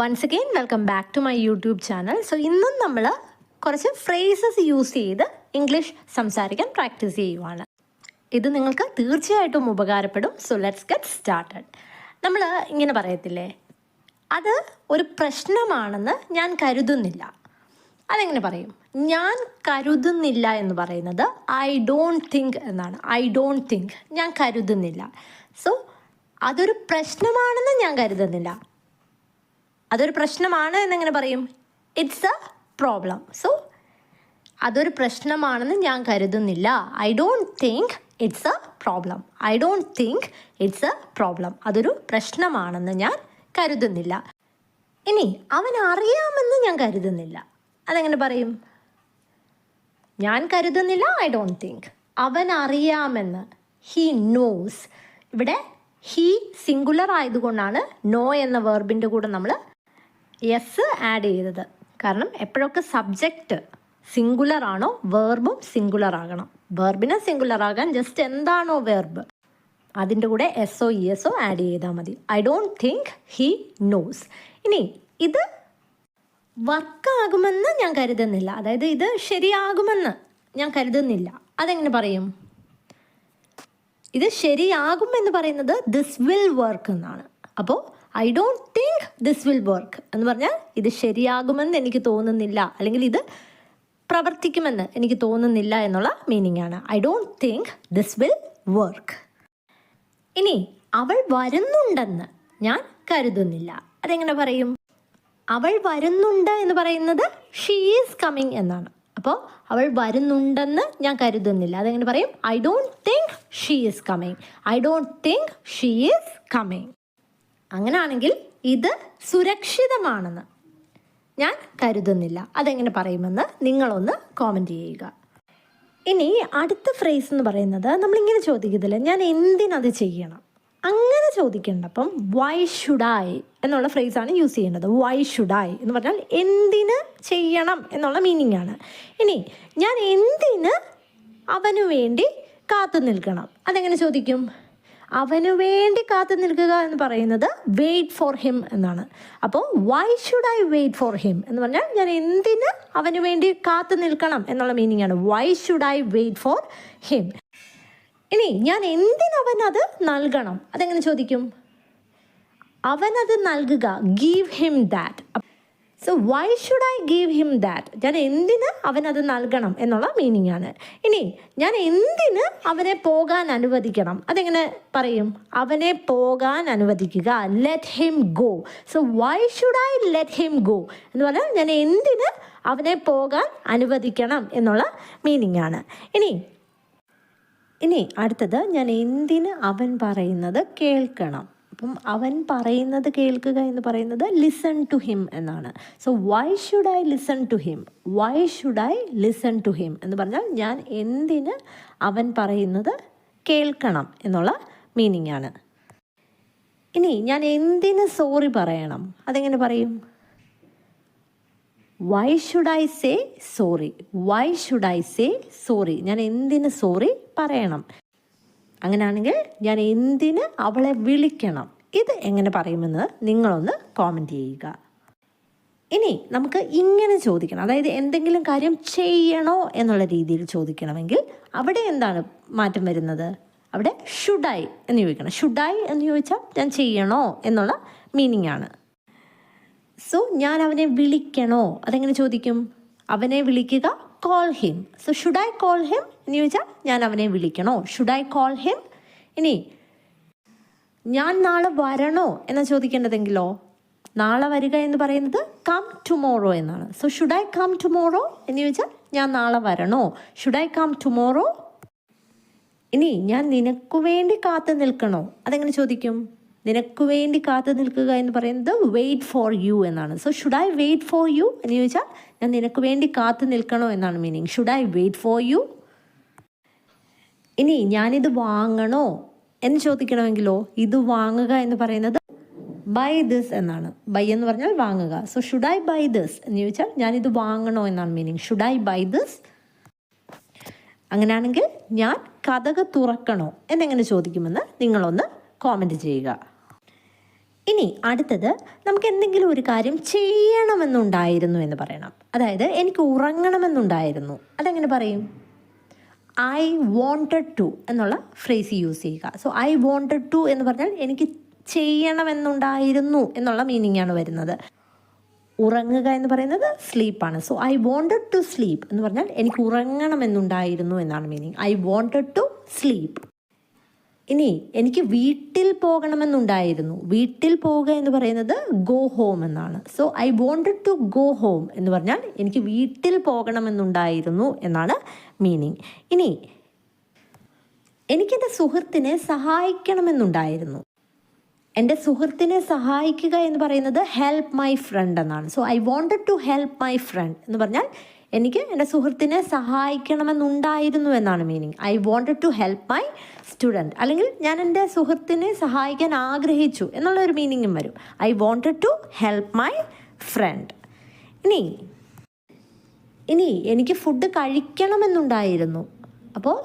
Once again welcome back to my YouTube channel so ഇന്നും നമ്മൾ കുറച്ച് ഫ്രേസസ് യൂസ് ചെയ്ത് ഇംഗ്ലീഷ് സംസാരിക്കാൻ പ്രാക്ടീസ് ചെയ്യുവാണ്. ഇത് നിങ്ങൾക്ക് തീർച്ചയായിട്ടും ഉപകാരപ്പെടും. സോ ലെറ്റ്സ് ഗെറ്റ് സ്റ്റാർട്ടഡ് നമ്മൾ ഇങ്ങനെ പറയത്തില്ലേ? അത് ഒരു പ്രശ്നമാണെന്ന് ഞാൻ കരുതുന്നില്ല. അതെങ്ങനെ പറയും? ഞാൻ കരുതുന്നില്ല എന്ന് പറയുന്നത് ഐ ഡോണ്ട് തിങ്ക് എന്നാണ്. ഐ ഡോണ്ട് തിങ്ക് ഞാൻ കരുതുന്നില്ല. സോ അതൊരു പ്രശ്നമാണെന്ന് ഞാൻ കരുതുന്നില്ല. അതൊരു പ്രശ്നമാണ് എന്നെങ്ങനെ പറയും. ഇറ്റ്സ് എ പ്രോബ്ലം സോ അതൊരു പ്രശ്നമാണെന്ന് ഞാൻ കരുതുന്നില്ല. I don't think it's a problem I don't think it's a problem അതൊരു പ്രശ്നമാണെന്ന് ഞാൻ കരുതുന്നില്ല. ഇനി അവൻ അറിയാമെന്ന് ഞാൻ കരുതുന്നില്ല. അതെങ്ങനെ പറയും? ഞാൻ കരുതുന്നില്ല ഐ ഡോണ്ട് തിങ്ക് അവൻ അറിയാമെന്ന്. ഹീ നോസ് ഇവിടെ ഹീ സിംഗുലർ ആയതുകൊണ്ടാണ് നോ എന്ന വേർബിന്റെ കൂടെ നമ്മൾ യെസ് ആഡ് ചെയ്തത്. കാരണം എപ്പോഴൊക്കെ സബ്ജക്റ്റ് സിംഗുലർ ആണോ വേർബും സിംഗുലർ ആകണം. വേർബിനെ സിംഗുലർ ആകാൻ ജസ്റ്റ് എന്താണോ വേർബ് അതിന്റെ കൂടെ S O E S O add ചെയ്താൽ മതി. I don't think he knows ഇനി ഇത് വർക്കാകുമെന്ന് ഞാൻ കരുതുന്നില്ല. അതായത് ഇത് ശരിയാകുമെന്ന് ഞാൻ കരുതുന്നില്ല. അതെങ്ങനെ പറയും? ഇത് ശരിയാകും എന്ന് പറയുന്നത് ദിസ് വിൽ വർക്ക് എന്നാണ്. അപ്പോൾ I don't think this will work എന്ന് പറഞ്ഞാൽ ഇത് ശരിയാകുമെന്ന് എനിക്ക് തോന്നുന്നില്ല. അല്ലെങ്കിൽ ഇത് പ്രവർത്തിക്കുമെന്ന് എനിക്ക് തോന്നുന്നില്ല എന്നുള്ള മീനിങ് ആണ്. I don't think this will work ഇനി അവൾ വരുന്നുണ്ടെന്ന് ഞാൻ കരുതുന്നില്ല. അതെങ്ങനെ പറയും? അവൾ വരുന്നുണ്ട് എന്ന് പറയുന്നത് ഷീ ഈസ് കമ്മിങ് എന്നാണ്. അപ്പോൾ അവൾ വരുന്നുണ്ടെന്ന് ഞാൻ കരുതുന്നില്ല. അതെങ്ങനെ പറയും? I don't think she is coming I don't think she is coming അങ്ങനെയാണെങ്കിൽ ഇത് സുരക്ഷിതമാണെന്ന്. ഞാൻ കരുതുന്നില്ല. അതെങ്ങനെ പറയുമെന്ന് നിങ്ങളൊന്ന് കോമന്റ് ചെയ്യുക. ഇനി അടുത്ത ഫ്രേസ് എന്ന് പറയുന്നത് നമ്മളിങ്ങനെ ചോദിക്കത്തില്ല? ഞാൻ എന്തിനത് ചെയ്യണം? അങ്ങനെ ചോദിക്കേണ്ടപ്പം വൈ ഷുഡായി എന്നുള്ള ഫ്രേസാണ് യൂസ് ചെയ്യേണ്ടത്. വൈ ഷുഡായി എന്ന് പറഞ്ഞാൽ എന്തിന് ചെയ്യണം എന്നുള്ള മീനിങ് ആണ്. ഇനി ഞാൻ എന്തിന് അവനു വേണ്ടി കാത്തു നിൽക്കണം? അതെങ്ങനെ ചോദിക്കും? അവന് വേണ്ടി കാത്തു നിൽക്കുക എന്ന് പറയുന്നത് വെയിറ്റ് ഫോർ ഹിം എന്നാണ്. അപ്പോൾ why should I wait for him എന്ന് പറഞ്ഞാൽ ഞാൻ എന്തിന് അവന് വേണ്ടി കാത്തു നിൽക്കണം എന്നുള്ള മീനിങ് ആണ്. Why should I wait for him ഇനി ഞാൻ എന്തിനവൻ അത് നൽകണം? അതെങ്ങനെ ചോദിക്കും? അവനത് നൽകുക. Give him that so why should I give him that ഞാൻ എന്തിന് അവനത് നൽകണം എന്നുള്ള മീനിങ് ആണ്. ഇനി ഞാൻ എന്തിന് അവനെ പോകാൻ അനുവദിക്കണം? അതെങ്ങനെ പറയും? അവനെ പോകാൻ അനുവദിക്കുക. Let him go so why should I let him go എന്ന് പറഞ്ഞാൽ ഞാൻ എന്തിന് അവനെ പോകാൻ അനുവദിക്കണം എന്നുള്ള മീനിങ് ആണ്. ഇനി ഇനി അടുത്തത് ഞാൻ എന്തിന് അവൻ പറയുന്നത് കേൾക്കണം. അപ്പം അവൻ പറയുന്നത് കേൾക്കുക എന്ന് പറയുന്നത് ലിസൺ ടു ഹിം എന്നാണ്. So why should I listen to him why should I listen to him എന്ന് പറഞ്ഞാൽ ഞാൻ എന്തിന് അവൻ പറയുന്നത് കേൾക്കണം എന്നുള്ള മീനിങ് ആണ്. ഇനി ഞാൻ എന്തിന് സോറി പറയണം? അതെങ്ങനെ പറയും? Why should I say sorry why should I say sorry ഞാൻ എന്തിന് സോറി പറയണം? അങ്ങനെയാണെങ്കിൽ ഞാൻ എന്തിന് അവളെ വിളിക്കണം? ഇത് എങ്ങനെ പറയുമെന്ന് നിങ്ങളൊന്ന് കോമന്റ് ചെയ്യുക. ഇനി നമുക്ക് ഇങ്ങനെ ചോദിക്കണം. അതായത് എന്തെങ്കിലും കാര്യം ചെയ്യണോ എന്നുള്ള രീതിയിൽ ചോദിക്കണമെങ്കിൽ അവിടെ എന്താണ് മാറ്റം വരുന്നത്? അവിടെ ഷുഡായി എന്ന് ചോദിക്കണം. ഷുഡായി എന്ന് ചോദിച്ചാൽ ഞാൻ ചെയ്യണോ എന്നുള്ള മീനിങ് ആണ്. സോ ഞാൻ അവനെ വിളിക്കണോ? അതെങ്ങനെ ചോദിക്കും? അവനെ വിളിക്കുക call him so should I call him എന്ന് ചോദിച്ചാൽ ഞാൻ അവനെ വിളിക്കണോ? ഷുഡ് ഐ കോൾ ഹിം ഇനി ഞാൻ നാളെ വരണോ എന്ന് ചോദിക്കേണ്ടതെങ്കിലോ? നാളെ വരിക എന്ന് പറയുന്നത് കം ടുമോറോ എന്നാണ്. So should I come tomorrow എന്ന് ചോദിച്ചാൽ ഞാൻ നാളെ വരണോ? ഷുഡ് ഐ കം ടുമോറോ ഇനി ഞാൻ നിനക്ക് വേണ്ടി കാത്തു നിൽക്കണോ? അതെങ്ങനെ ചോദിക്കും? നിനക്ക് വേണ്ടി കാത്തു നിൽക്കുക എന്ന് പറയുന്നത് വെയിറ്റ് ഫോർ യു എന്നാണ്. So should I wait for you എന്ന് ചോദിച്ചാൽ ഞാൻ നിനക്ക് വേണ്ടി കാത്തു നിൽക്കണോ എന്നാണ് meaning should I wait for you ഇനി ഞാനിത് വാങ്ങണോ എന്ന് ചോദിക്കണമെങ്കിലോ ഇത് വാങ്ങുക എന്ന് പറയുന്നത് ബൈ ദിസ് എന്നാണ്. ബൈ എന്ന് പറഞ്ഞാൽ വാങ്ങുക. So should I buy this എന്ന് ചോദിച്ചാൽ ഞാനിത് വാങ്ങണോ എന്നാണ് meaning should I buy this അങ്ങനെയാണെങ്കിൽ ഞാൻ കഥക തുറക്കണോ എന്നെങ്ങനെ ചോദിക്കുമെന്ന് നിങ്ങളൊന്ന് കോമന്റ് ചെയ്യുക. ഇനി അടുത്തത് നമുക്ക് എന്തെങ്കിലും ഒരു കാര്യം ചെയ്യണമെന്നുണ്ടായിരുന്നു എന്ന് പറയണം. അതായത് എനിക്ക് ഉറങ്ങണമെന്നുണ്ടായിരുന്നു. അതെങ്ങനെ പറയും? ഐ വോണ്ടഡ് ടു എന്നുള്ള ഫ്രേസ് യൂസ് ചെയ്യുക. സോ ഐ വോണ്ടഡ് ടു എന്ന് പറഞ്ഞാൽ എനിക്ക് ചെയ്യണമെന്നുണ്ടായിരുന്നു എന്നുള്ള മീനിങ് ആണ് വരുന്നത്. ഉറങ്ങുക എന്ന് പറയുന്നത് സ്ലീപ്പാണ് so I wanted to sleep എന്ന് പറഞ്ഞാൽ എനിക്ക് ഉറങ്ങണമെന്നുണ്ടായിരുന്നു എന്നാണ് meaning I wanted to sleep ഇനി എനിക്ക് വീട്ടിൽ പോകണമെന്നുണ്ടായിരുന്നു. വീട്ടിൽ പോവുക എന്ന് പറയുന്നത് ഗോ ഹോം എന്നാണ്. So I wanted to go home എന്ന് പറഞ്ഞാൽ എനിക്ക് വീട്ടിൽ പോകണമെന്നുണ്ടായിരുന്നു എന്നാണ് മീനിങ് ഇനി എനിക്കെന്റെ സുഹൃത്തിനെ സഹായിക്കണമെന്നുണ്ടായിരുന്നു. എന്റെ സുഹൃത്തിനെ സഹായിക്കുക എന്ന് പറയുന്നത് ഹെൽപ്പ് മൈ ഫ്രണ്ട് എന്നാണ്. So I wanted to help my friend എന്ന് പറഞ്ഞാൽ എനിക്ക് എന്റെ സുഹൃത്തിനെ സഹായിക്കണമെന്നുണ്ടായിരുന്നു എന്നാണ് meaning I wanted to help my student അല്ലെങ്കിൽ ഞാൻ എന്റെ സുഹൃത്തിനെ സഹായിക്കാൻ ആഗ്രഹിച്ചു എന്നുള്ള ഒരു മീനിങ്ങും വരും. I wanted to help my friend ഇനി ഇനി എനിക്ക് ഫുഡ് കഴിക്കണമെന്നുണ്ടായിരുന്നു. അപ്പോൾ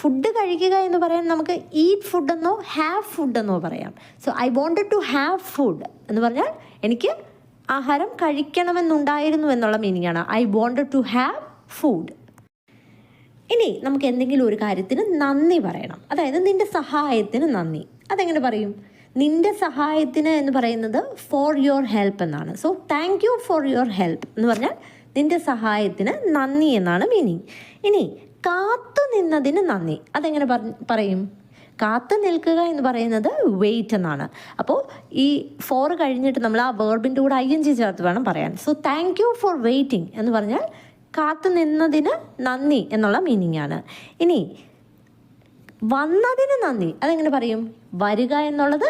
ഫുഡ് കഴിക്കുക എന്ന് പറയാൻ നമുക്ക് ഈറ്റ് ഫുഡ് എന്നോ ഹാവ് ഫുഡ് എന്നോ പറയാം. So I wanted to have food എന്ന് പറഞ്ഞാൽ എനിക്ക് ആഹാരം കഴിക്കണമെന്നുണ്ടായിരുന്നു എന്നുള്ള മീനിങ് ആണ്. I wanted to have food ഇനി നമുക്ക് എന്തെങ്കിലും ഒരു കാര്യത്തിന് നന്ദി പറയണം. അതായത് നിന്റെ സഹായത്തിന് നന്ദി. അതെങ്ങനെ പറയും? നിന്റെ സഹായത്തിന് എന്ന് പറയുന്നത് ഫോർ യുവർ ഹെൽപ്പ് എന്നാണ്. So thank you for your help എന്ന് പറഞ്ഞാൽ നിന്റെ സഹായത്തിന് നന്ദി എന്നാണ് മീനിങ് ഇനി കാത്തു നിന്നതിന് നന്ദി. അതെങ്ങനെ പറ- പറയും? കാത്തു നിൽക്കുക എന്ന് പറയുന്നത് വെയിറ്റ് എന്നാണ്. അപ്പോൾ ഈ ഫോർ കഴിഞ്ഞിട്ട് നമ്മൾ ആ വേർബിന്റെ കൂടെ ഐ എൻ ജി ചേർത്ത് വേണം പറയാൻ. So thank you for waiting എന്ന് പറഞ്ഞാൽ കാത്തു നിന്നതിന് നന്ദി എന്നുള്ള മീനിങ് ആണ്. ഇനി വന്നതിന് നന്ദി. അതെങ്ങനെ പറയും? വരിക എന്നുള്ളത്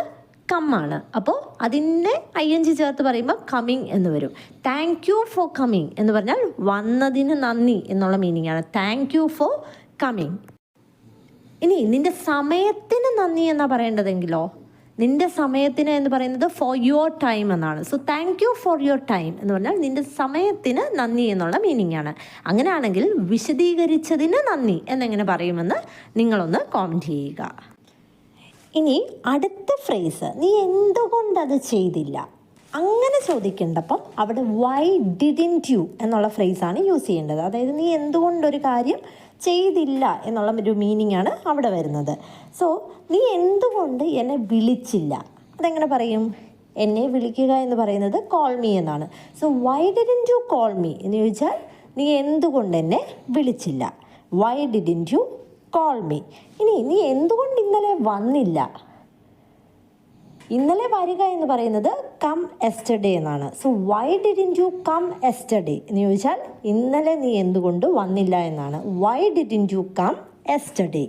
കമ്മാണ് അപ്പോൾ അതിന്റെ ഐ എൻ ജി ചേർത്ത് പറയുമ്പോൾ കമ്മിങ് എന്ന് വരും. താങ്ക് യു ഫോർ കമ്മിങ് എന്ന് പറഞ്ഞാൽ വന്നതിന് നന്ദി എന്നുള്ള മീനിങ് ആണ്. താങ്ക് യു ഫോർ കമ്മിങ് ഇനി നിന്റെ സമയത്തിന് നന്ദി എന്നാ പറയേണ്ടതെങ്കിലോ? നിന്റെ സമയത്തിന് എന്ന് പറയുന്നത് ഫോർ യുവർ ടൈം എന്നാണ്. So thank you for your time എന്ന് പറഞ്ഞാൽ നിന്റെ സമയത്തിന് നന്ദി എന്നുള്ള മീനിങ് ആണ്. അങ്ങനെയാണെങ്കിൽ വിശദീകരിച്ചതിന് നന്ദി എന്നെങ്ങനെ പറയുമെന്ന് നിങ്ങളൊന്ന് കോമെന്റ് ചെയ്യുക. ഇനി അടുത്ത ഫ്രേസ് നീ എന്തുകൊണ്ടത് ചെയ്തില്ല? അങ്ങനെ ചോദിക്കേണ്ടപ്പം അവിടെ വൈ ഡിഡിൻ യു എന്നുള്ള ഫ്രേസാണ് യൂസ് ചെയ്യേണ്ടത്. അതായത് നീ എന്തുകൊണ്ടൊരു കാര്യം ചെയ്തില്ല എന്നുള്ള ഒരു മീനിങ് ആണ് അവിടെ വരുന്നത്. സോ നീ എന്തുകൊണ്ട് എന്നെ വിളിച്ചില്ല? അതെങ്ങനെ പറയും? എന്നെ വിളിക്കുക എന്ന് പറയുന്നത് കോൾ മീ എന്നാണ്. So why didn't you call me എന്ന് ചോദിച്ചാൽ നീ എന്തുകൊണ്ട് എന്നെ വിളിച്ചില്ല? Why didn't you call me ഇനി നീ എന്തുകൊണ്ട് ഇന്നലെ വന്നില്ല? ഇന്നലെ വരിക എന്ന് പറയുന്നത് കം എസ്റ്റർഡേ എന്നാണ്. So why didn't you come yesterday എന്ന് ചോദിച്ചാൽ ഇന്നലെ നീ എന്തുകൊണ്ട് വന്നില്ല എന്നാണ്. Why didn't you come yesterday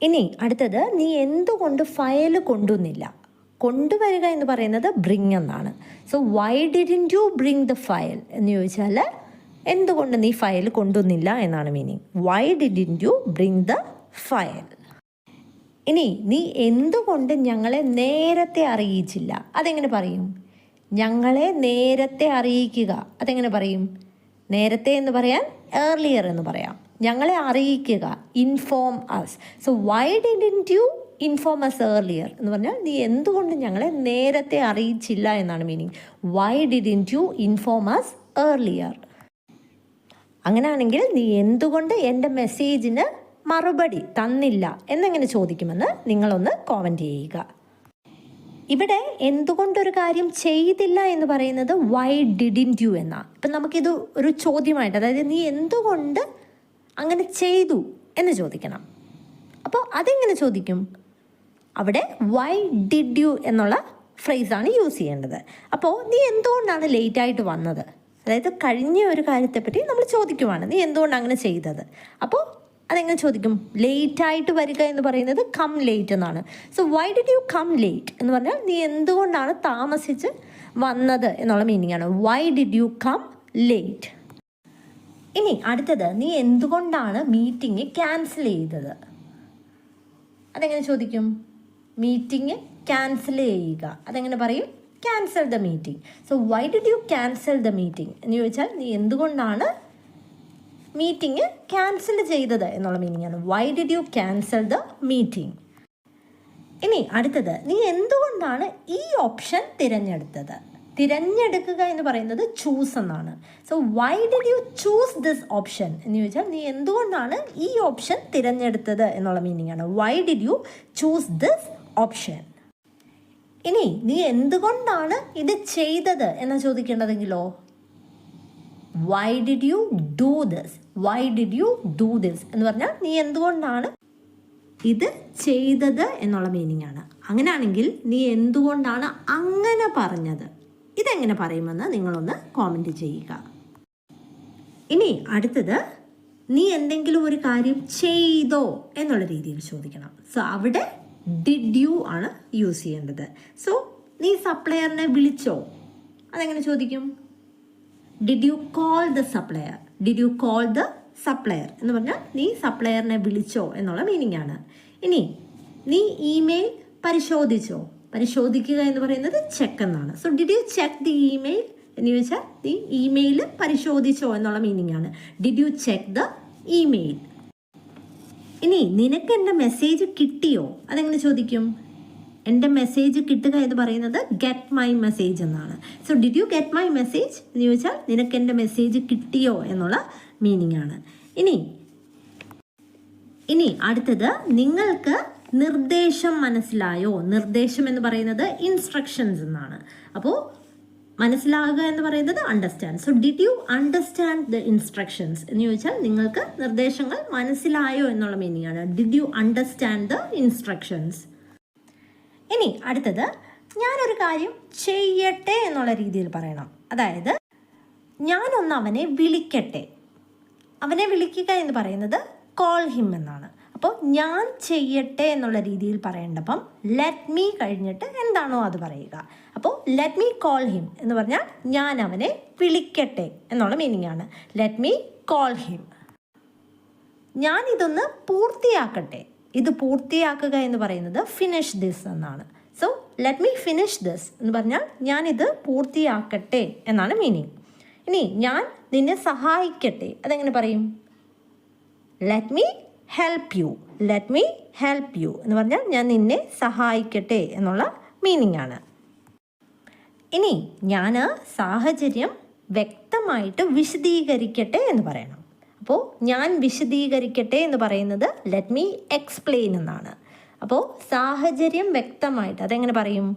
ഇനി അടുത്തത് നീ എന്തുകൊണ്ട് ഫയൽ കൊണ്ടുവന്നില്ല? കൊണ്ടുവരിക എന്ന് പറയുന്നത് ബ്രിങ് എന്നാണ്. So why didn't you bring the file എന്ന് ചോദിച്ചാൽ എന്തുകൊണ്ട് നീ ഫയൽ കൊണ്ടുവന്നില്ല എന്നാണ് meaning why didn't you bring the file ഇനി നീ എന്തുകൊണ്ട് ഞങ്ങളെ നേരത്തെ അറിയിച്ചില്ല? അതെങ്ങനെ പറയും? ഞങ്ങളെ നേരത്തെ അറിയിക്കുക. അതെങ്ങനെ പറയും? നേരത്തെ എന്ന് പറയാൻ ഏർലിയർ എന്ന് പറയാം. ഞങ്ങളെ അറിയിക്കുക. Inform us so why didn't you inform us earlier എന്ന് പറഞ്ഞാൽ നീ എന്തുകൊണ്ട് ഞങ്ങളെ നേരത്തെ അറിയിച്ചില്ല എന്നാണ് meaning why didn't you inform us earlier അങ്ങനെയാണെങ്കിൽ നീ എന്തുകൊണ്ട് എന്റെ മെസ്സേജിന് മറുപടി തന്നില്ല എന്നെങ്ങനെ ചോദിക്കുമെന്ന് നിങ്ങളൊന്ന് കോമന്റ് ചെയ്യുക. ഇവിടെ എന്തുകൊണ്ടൊരു കാര്യം ചെയ്തില്ല എന്ന് പറയുന്നത് വൈ ഡിഡിൻ യു എന്നാ ഇപ്പം നമുക്കിത് ഒരു ചോദ്യമായിട്ട് അതായത് നീ എന്തുകൊണ്ട് അങ്ങനെ ചെയ്തു എന്ന് ചോദിക്കണം. അപ്പോൾ അതെങ്ങനെ ചോദിക്കും? അവിടെ വൈ ഡിഡ് യു എന്നുള്ള ഫ്രേസാണ് യൂസ് ചെയ്യേണ്ടത്. അപ്പോൾ നീ എന്തുകൊണ്ടാണ് ലേറ്റായിട്ട് വന്നത്? അതായത് കഴിഞ്ഞ ഒരു കാര്യത്തെപ്പറ്റി നമ്മൾ ചോദിക്കുവാണ് നീ എന്തുകൊണ്ട് അങ്ങനെ ചെയ്തത്? അപ്പോൾ അതെങ്ങനെ ചോദിക്കും? ലേറ്റ് ആയിട്ട് വരിക എന്ന് പറയുന്നത് കം ലേറ്റ് എന്നാണ്. So why did you come late എന്ന് പറഞ്ഞാൽ നീ എന്തുകൊണ്ടാണ് താമസിച്ച് വന്നത് എന്നുള്ള മീനിങ് ആണ്. Why did you come late ഇനി അടുത്തത് നീ എന്തുകൊണ്ടാണ് മീറ്റിംഗ് ക്യാൻസൽ ചെയ്തത്? അതെങ്ങനെ ചോദിക്കും? മീറ്റിംഗ് ക്യാൻസൽ ചെയ്യുക. അതെങ്ങനെ പറയും? Cancel the meeting so why did you cancel the meeting എന്ന് ചോദിച്ചാൽ നീ എന്തുകൊണ്ടാണ് മീറ്റിംഗ് ക്യാൻസൽ ചെയ്തത് എന്നുള്ള മീനിങ് ആണ്. Why did you cancel the meeting ഇനി അടുത്തത് നീ എന്തുകൊണ്ടാണ് ഈ ഓപ്ഷൻ തിരഞ്ഞെടുത്തത്? തിരഞ്ഞെടുക്കുക എന്ന് പറയുന്നത് ചൂസ് എന്നാണ്. So why did you choose this option എന്ന് ചോദിച്ചാൽ നീ എന്തുകൊണ്ടാണ് ഈ ഓപ്ഷൻ തിരഞ്ഞെടുത്തത് എന്നുള്ള മീനിങ് ആണ്. Why did you choose this option ഇനി നീ എന്തുകൊണ്ടാണ് ഇത് ചെയ്തത് എന്ന് ചോദിക്കേണ്ടതെങ്കിലോ? Why did you do this why did you do this എന്ന് പറഞ്ഞാൽ നീ എന്തുകൊണ്ടാണ് ഇത് ചെയ്തത് എന്നുള്ള മീനിങ് ആണ്. അങ്ങനെയാണെങ്കിൽ നീ എന്തുകൊണ്ടാണ് അങ്ങനെ പറഞ്ഞത്? ഇതെങ്ങനെ പറയുമെന്ന് നിങ്ങളൊന്ന് കോമന്റ് ചെയ്യുക. ഇനി അടുത്തത് നീ എന്തെങ്കിലും ഒരു കാര്യം ചെയ്തോ എന്നുള്ള രീതിയിൽ ചോദിക്കണം. സോ അവിടെ ഡിഡ് യു ആണ് യൂസ് ചെയ്യേണ്ടത്. സോ നീ സപ്ലയറിനെ വിളിച്ചോ? അതെങ്ങനെ ചോദിക്കും? Did you call the supplier did you call the supplier എന്ന് പറഞ്ഞാൽ നീ സപ്ലയറിനെ വിളിച്ചോ എന്നുള്ള മീനിങ് ആണ്. ഇനി നീ ഇമെയിൽ പരിശോധിച്ചോ? പരിശോധിക്കുക എന്ന് പറയുന്നത് ചെക്ക് എന്നാണ്. So did you check the email എന്ന് ചോദിച്ചാൽ നീ ഇമെയിൽ പരിശോധിച്ചോ എന്നുള്ള മീനിങ് ആണ്. Did you check the email ഇനി നിനക്ക് എന്റെ മെസ്സേജ് കിട്ടിയോ? അതെങ്ങനെ ചോദിക്കും? എന്റെ മെസ്സേജ് കിട്ടുക എന്ന് പറയുന്നത് ഗെറ്റ് മൈ മെസ്സേജ് എന്നാണ്. So did you get my message എന്ന് ചോദിച്ചാൽ നിനക്ക് എന്റെ മെസ്സേജ് കിട്ടിയോ എന്നുള്ള മീനിങ് ആണ്. ഇനി ഇനി അടുത്തത് നിങ്ങൾക്ക് നിർദ്ദേശം മനസ്സിലായോ? നിർദ്ദേശം എന്ന് പറയുന്നത് ഇൻസ്ട്രക്ഷൻസ് എന്നാണ്. അപ്പോൾ മനസ്സിലാകുക എന്ന് പറയുന്നത് understand so did you understand the instructions എന്ന് ചോദിച്ചാൽ നിങ്ങൾക്ക് നിർദ്ദേശങ്ങൾ മനസ്സിലായോ എന്നുള്ള മീനിങ് ആണ്. Did you understand the instructions ഇനി അടുത്തത് ഞാനൊരു കാര്യം ചെയ്യട്ടെ എന്നുള്ള രീതിയിൽ പറയണം. അതായത് ഞാനൊന്ന് അവനെ വിളിക്കട്ടെ. അവനെ വിളിക്കുക എന്ന് പറയുന്നത് കോൾ ഹിം എന്നാണ്. അപ്പോൾ ഞാൻ ചെയ്യട്ടെ എന്നുള്ള രീതിയിൽ പറയേണ്ടപ്പം ലെറ്റ് മീ കഴിഞ്ഞിട്ട് എന്താണോ അത് പറയുക. അപ്പോൾ ലെറ്റ് മീ കോൾ ഹിം എന്ന് പറഞ്ഞാൽ ഞാൻ അവനെ വിളിക്കട്ടെ എന്നുള്ള മീനിങ് ആണ്. ലെറ്റ് മീ കോൾ ഹിം ഞാൻ ഇതൊന്ന് പൂർത്തിയാക്കട്ടെ. ഇത് പൂർത്തിയാക്കുക എന്ന് പറയുന്നത് ഫിനിഷ് ദിസ് എന്നാണ്. So let me finish this എന്ന് പറഞ്ഞാൽ ഞാനിത് പൂർത്തിയാക്കട്ടെ എന്നാണ് മീനിങ് ഇനി ഞാൻ നിന്നെ സഹായിക്കട്ടെ. അതെങ്ങനെ പറയും? Let me help you let me help you എന്ന് പറഞ്ഞാൽ ഞാൻ നിന്നെ സഹായിക്കട്ടെ എന്നുള്ള മീനിങ് ആണ്. ഇനി ഞാൻ സാഹചര്യം വ്യക്തമായിട്ട് വിശദീകരിക്കട്ടെ എന്ന് പറയണം. അപ്പോൾ ഞാൻ വിശദീകരിക്കട്ടെ എന്ന് പറയുന്നത് ലെറ്റ് മീ എക്സ്പ്ലെയിൻ എന്നാണ്. അപ്പോൾ സാഹചര്യം വ്യക്തമായിട്ട് അതെങ്ങനെ പറയും?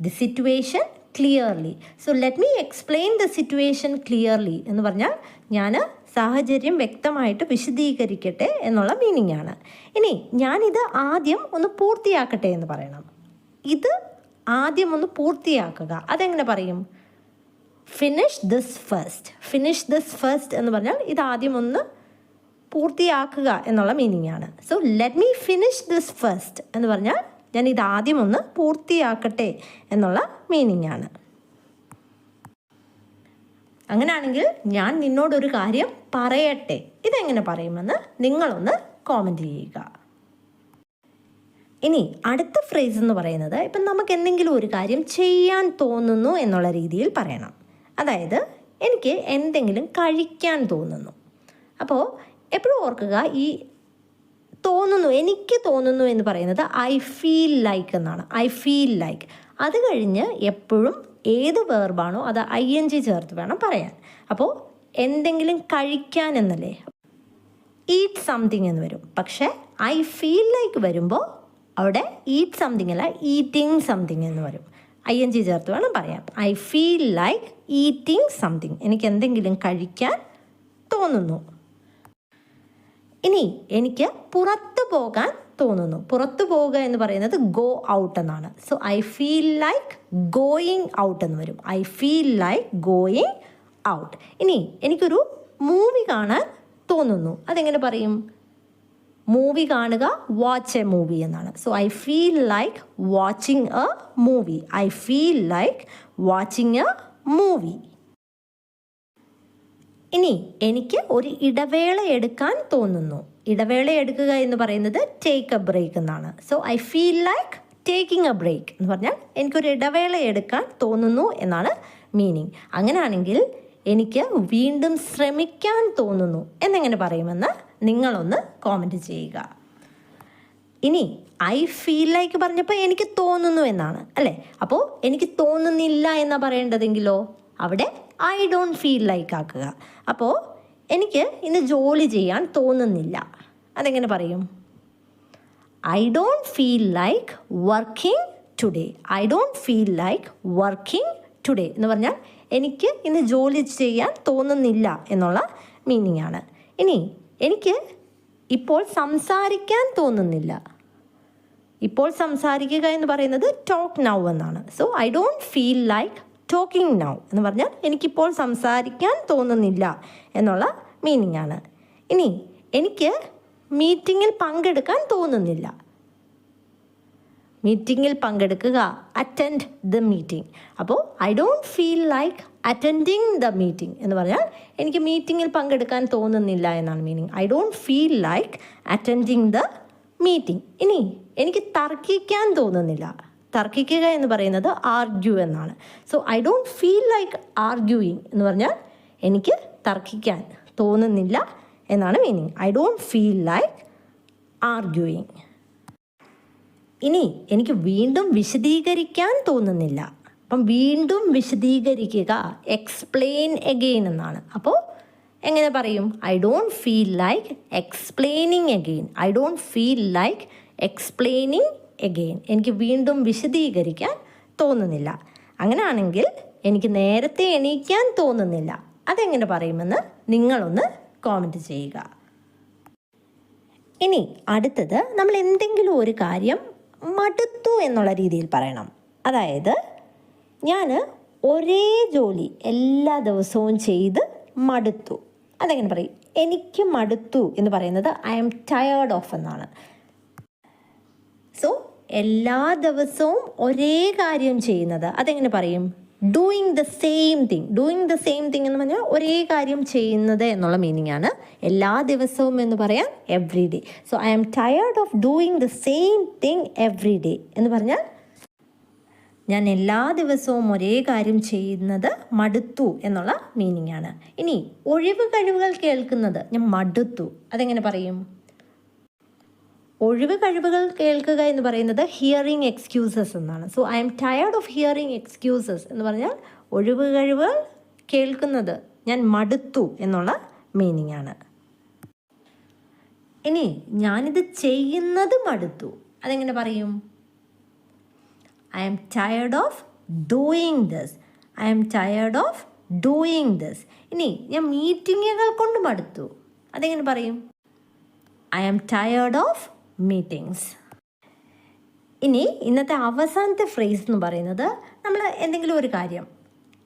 The situation clearly so let me explain the situation clearly എന്ന് പറഞ്ഞാൽ ഞാൻ സാഹചര്യം വ്യക്തമായിട്ട് വിശദീകരിക്കട്ടെ എന്നുള്ള മീനിങ് ആണ്. ഇനി ഞാനിത് ആദ്യം ഒന്ന് പൂർത്തിയാക്കട്ടെ എന്ന് പറയണം. ഇത് ആദ്യം ഒന്ന് പൂർത്തിയാക്കുക. അതെങ്ങനെ പറയും? Finish this first finish this first എന്ന് പറഞ്ഞാൽ ഇത് ആദ്യം ഒന്ന് പൂർത്തിയാക്കുക എന്നുള്ള മീനിങ് ആണ്. So let me finish this first എന്ന് പറഞ്ഞാൽ ഞാൻ ഇത് ആദ്യം ഒന്ന് പൂർത്തിയാക്കട്ടെ എന്നുള്ള മീനിങ് ആണ്. അങ്ങനെയാണെങ്കിൽ ഞാൻ നിന്നോടൊരു കാര്യം പറയട്ടെ. ഇതെങ്ങനെ പറയുമെന്ന് നിങ്ങളൊന്ന് കോമന്റ് ചെയ്യുക. ഇനി അടുത്ത ഫ്രേസ് എന്ന് പറയുന്നത് ഇപ്പം നമുക്ക് എന്തെങ്കിലും ഒരു കാര്യം ചെയ്യാൻ തോന്നുന്നു എന്നുള്ള രീതിയിൽ പറയണം. അതായത് എനിക്ക് എന്തെങ്കിലും കഴിക്കാൻ തോന്നുന്നു. അപ്പോൾ എപ്പോഴും ഓർക്കുക ഈ തോന്നുന്നു എനിക്ക് തോന്നുന്നു എന്ന് പറയുന്നത് ഐ ഫീൽ ലൈക്ക് എന്നാണ്. ഐ ഫീൽ ലൈക്ക് അത് കഴിഞ്ഞ് എപ്പോഴും ഏത് വേർബാണോ അത് ഐ എൻ ജി ചേർത്ത് വേണം പറയാൻ. അപ്പോൾ എന്തെങ്കിലും കഴിക്കാൻ എന്നല്ലേ? ഈറ്റ് സംതിങ് എന്ന് വരും. പക്ഷേ ഐ ഫീൽ ലൈക്ക് വരുമ്പോൾ അവിടെ ഈറ്റ് സംതിങ് അല്ല ഈറ്റിംഗ് സംതിങ് എന്ന് വരും. ഐ എൻ ജി ചേർത്ത് വേണം പറയാം I feel like eating something എനിക്ക് എന്തെങ്കിലും കഴിക്കാൻ തോന്നുന്നു. ഇനി എനിക്ക് പുറത്തു പോകാൻ തോന്നുന്നു. പുറത്തു പോവുക എന്ന് പറയുന്നത് ഗോ ഔട്ട് എന്നാണ്. So I feel like going out എന്ന് വരും. I feel like going out ഇനി എനിക്കൊരു മൂവി കാണാൻ തോന്നുന്നു. അതെങ്ങനെ പറയും? മൂവി കാണുക വാച്ച് എ മൂവി എന്നാണ്. So I feel like watching a movie I feel like watching a movie. ഇനി എനിക്ക് ഒരു ഇടവേള എടുക്കാൻ തോന്നുന്നു. ഇടവേള എടുക്കുക എന്ന് പറയുന്നത് ടേക്ക് എ ബ്രേക്ക് എന്നാണ്. So I feel like taking a break എന്ന് പറഞ്ഞാൽ എനിക്കൊരു ഇടവേള എടുക്കാൻ തോന്നുന്നു എന്നാണ് മീനിങ് അങ്ങനെയാണെങ്കിൽ എനിക്ക് വീണ്ടും ശ്രമിക്കാൻ തോന്നുന്നു എന്നെങ്ങനെ പറയുമെന്ന് നിങ്ങളൊന്ന് കോമന്റ് ചെയ്യുക. ഇനി ഐ ഫീൽ ലൈക്ക് പറഞ്ഞപ്പോൾ എനിക്ക് തോന്നുന്നു എന്നാണ് അല്ലേ? അപ്പോൾ എനിക്ക് തോന്നുന്നില്ല എന്നാ പറയേണ്ടതെങ്കിലോ? അവിടെ ഐ ഡോണ്ട് ഫീൽ ലൈക്ക് ആക്കുക. അപ്പോൾ എനിക്ക് ഇന്ന് ജോലി ചെയ്യാൻ തോന്നുന്നില്ല. അതെങ്ങനെ പറയും? I don't feel like working today I don't feel like working today എന്ന് പറഞ്ഞാൽ എനിക്ക് ഇന്ന് ജോലി ചെയ്യാൻ തോന്നുന്നില്ല എന്നുള്ള മീനിങ് ആണ്. ഇനി എനിക്ക് ഇപ്പോൾ സംസാരിക്കാൻ തോന്നുന്നില്ല. ഇപ്പോൾ സംസാരിക്കുക എന്ന് പറയുന്നത് ടോക്ക് നൗ എന്നാണ്. So I don't feel like talking now എന്ന് പറഞ്ഞാൽ എനിക്കിപ്പോൾ സംസാരിക്കാൻ തോന്നുന്നില്ല എന്നുള്ള മീനിങ് ആണ്. ഇനി എനിക്ക് മീറ്റിങ്ങിൽ പങ്കെടുക്കാൻ തോന്നുന്നില്ല. മീറ്റിങ്ങിൽ പങ്കെടുക്കുക അറ്റൻഡ് ദ മീറ്റിംഗ് അപ്പോൾ I don't feel like attending the meeting എന്ന് പറഞ്ഞാൽ എനിക്ക് മീറ്റിങ്ങിൽ പങ്കെടുക്കാൻ തോന്നുന്നില്ല എന്നാണ് meaning I don't feel like attending the meeting ഇനി എനിക്ക് തർക്കിക്കാൻ തോന്നുന്നില്ല. തർക്കിക്കുക എന്ന് പറയുന്നത് ആർഗ്യൂ എന്നാണ്. So I don't feel like arguing എന്ന് പറഞ്ഞാൽ എനിക്ക് തർക്കിക്കാൻ തോന്നുന്നില്ല എന്നാണ് meaning I don't feel like arguing ഇനി എനിക്ക് വീണ്ടും വിശദീകരിക്കാൻ തോന്നുന്നില്ല. അപ്പം വീണ്ടും വിശദീകരിക്കുക എക്സ്പ്ലെയിൻ എഗെയിൻ എന്നാണ്. അപ്പോൾ എങ്ങനെ പറയും? I don't feel like explaining again I don't feel like explaining again എനിക്ക് വീണ്ടും വിശദീകരിക്കാൻ തോന്നുന്നില്ല. അങ്ങനെയാണെങ്കിൽ എനിക്ക് നേരത്തെ എണീക്കാൻ തോന്നുന്നില്ല. അതെങ്ങനെ പറയുമെന്ന് നിങ്ങളൊന്ന് കോമന്റ് ചെയ്യുക. ഇനി അടുത്തത് നമ്മൾ എന്തെങ്കിലും ഒരു കാര്യം മടുത്തു എന്നുള്ള രീതിയിൽ പറയണം. അതായത് ഞാൻ ഒരേ ജോലി എല്ലാ ദിവസവും ചെയ്ത് മടുത്തു. അതെങ്ങനെ പറയും? എനിക്ക് മടുത്തു എന്ന് പറയുന്നത് ഐ എം ടയേർഡ് ഓഫ് എന്നാണ്. സോ എല്ലാ ദിവസവും ഒരേ കാര്യം ചെയ്യുന്നത് അതെങ്ങനെ പറയും? Doing the same thing doing the same thing എന്ന് പറഞ്ഞാൽ ഒരേ കാര്യം ചെയ്യുന്നത് എന്നുള്ള മീനിങ് ആണ്. എല്ലാ ദിവസവും എന്ന് പറയാം every day so I'm tired of doing the same thing every day എന്ന് പറഞ്ഞാൽ ഞാൻ എല്ലാ ദിവസവും ഒരേ കാര്യം ചെയ്യുന്നത് മടുത്തു എന്നുള്ള മീനിങ് ആണ്. ഇനി ഒഴിവ് കഴിവുകൾ കേൾക്കുന്നത് ഞാൻ മടുത്തു. അതെങ്ങനെ പറയും? ഒഴിവ് കഴിവുകൾ കേൾക്കുക എന്ന് പറയുന്നത് ഹിയറിങ് എക്സ്ക്യൂസസ് എന്നാണ്. So I'm tired of hearing excuses എന്ന് പറഞ്ഞാൽ ഒഴിവ് കഴിവുകൾ കേൾക്കുന്നത് ഞാൻ മടുത്തു എന്നുള്ള മീനിങ് ആണ്. ഇനി ഞാനിത് ചെയ്യുന്നത് മടുത്തു. അതെങ്ങനെ പറയും? I'm tired of doing this I'm tired of doing this ഇനി ഞാൻ മീറ്റിങ്ങുകൾ കൊണ്ട് മടുത്തു. അതെങ്ങനെ പറയും? I'm tired of meetings ഇനി ഇന്നത്തെ അവസാനത്തെ ഫ്രേസ് എന്ന് പറയുന്നത് നമ്മൾ എന്തെങ്കിലും ഒരു കാര്യം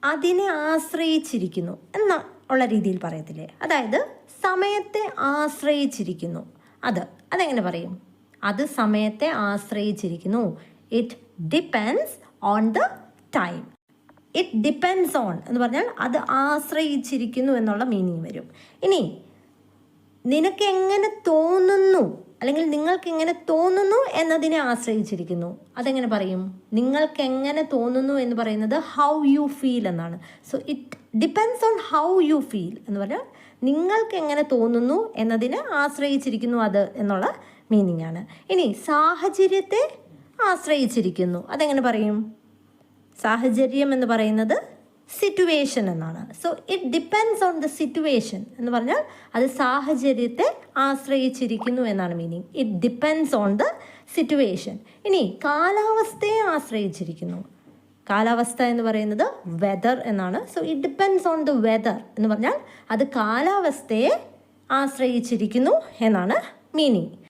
അതിനെ ആശ്രയിച്ചിരിക്കുന്നു എന്ന ഉള്ള രീതിയിൽ പറയത്തില്ലേ? അതായത് സമയത്തെ ആശ്രയിച്ചിരിക്കുന്നു. അത് അതെങ്ങനെ പറയും? അത് സമയത്തെ ആശ്രയിച്ചിരിക്കുന്നു. It depends on the time it depends on എന്ന് പറഞ്ഞാൽ അത് ആശ്രയിച്ചിരിക്കുന്നു എന്നുള്ള മീനിങ് വരും. ഇനി നിനക്ക് എങ്ങനെ തോന്നുന്നു? അല്ലെങ്കിൽ നിങ്ങൾക്ക് എങ്ങനെ തോന്നുന്നു എന്നതിനെ ആശ്രയിച്ചിരിക്കുന്നു. അതെങ്ങനെ പറയും? നിങ്ങൾക്ക് എങ്ങനെ തോന്നുന്നു എന്ന് പറയുന്നത് ഹൗ യു ഫീൽ എന്നാണ്. So it depends on how you feel എന്ന് പറഞ്ഞാൽ നിങ്ങൾക്ക് എങ്ങനെ തോന്നുന്നു എന്നതിനെ ആശ്രയിച്ചിരിക്കുന്നു അത് എന്നുള്ള മീനിങ് ആണ്. ഇനി സാഹചര്യത്തെ ആശ്രയിച്ചിരിക്കുന്നു. അതെങ്ങനെ പറയും? സാഹചര്യം എന്ന് പറയുന്നത് സിറ്റുവേഷൻ എന്നാണ്. So it depends on the situation എന്ന് പറഞ്ഞാൽ അത് സാഹചര്യത്തെ ആശ്രയിച്ചിരിക്കുന്നു എന്നാണ് meaning it depends on the situation ഇനി കാലാവസ്ഥയെ ആശ്രയിച്ചിരിക്കുന്നു. കാലാവസ്ഥ എന്ന് പറയുന്നത് വെതർ എന്നാണ്. So it depends on the weather എന്ന് പറഞ്ഞാൽ അത് കാലാവസ്ഥയെ ആശ്രയിച്ചിരിക്കുന്നു എന്നാണ് മീനിങ്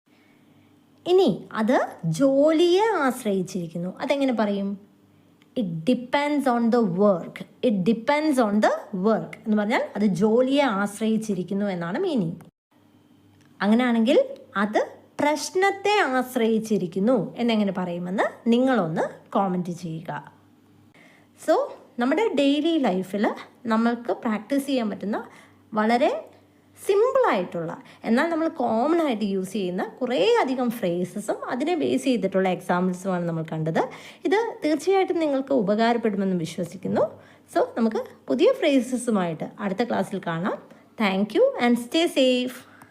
ഇനി അത് ജോലിയെ ആശ്രയിച്ചിരിക്കുന്നു. അതെങ്ങനെ പറയും? It depends on the work it depends on the work എന്ന് പറഞ്ഞാൽ അത് ജോലിയെ ആശ്രയിച്ചിരിക്കുന്നു എന്നാണ് മീനിങ് അങ്ങനെയാണെങ്കിൽ അത് പ്രശ്നത്തെ ആശ്രയിച്ചിരിക്കുന്നു എന്നെങ്ങനെ പറയുമെന്ന് നിങ്ങളൊന്ന് കോമന്റ് ചെയ്യുക. സോ നമ്മുടെ ഡെയിലി ലൈഫിൽ നമ്മൾക്ക് പ്രാക്ടീസ് ചെയ്യാൻ പറ്റുന്ന വളരെ സിമ്പിളായിട്ടുള്ള എന്നാൽ നമ്മൾ കോമൺ ആയിട്ട് യൂസ് ചെയ്യുന്ന കുറേ അധികം ഫ്രേസസും അതിനെ ബേസ് ചെയ്തിട്ടുള്ള എക്സാമ്പിൾസുമാണ് നമ്മൾ കണ്ടത്. ഇത് തീർച്ചയായിട്ടും നിങ്ങൾക്ക് ഉപകാരപ്പെടുമെന്ന് വിശ്വസിക്കുന്നു. സോ നമുക്ക് പുതിയ ഫ്രേസസുമായിട്ട് അടുത്ത ക്ലാസ്സിൽ കാണാം. Thank you and stay safe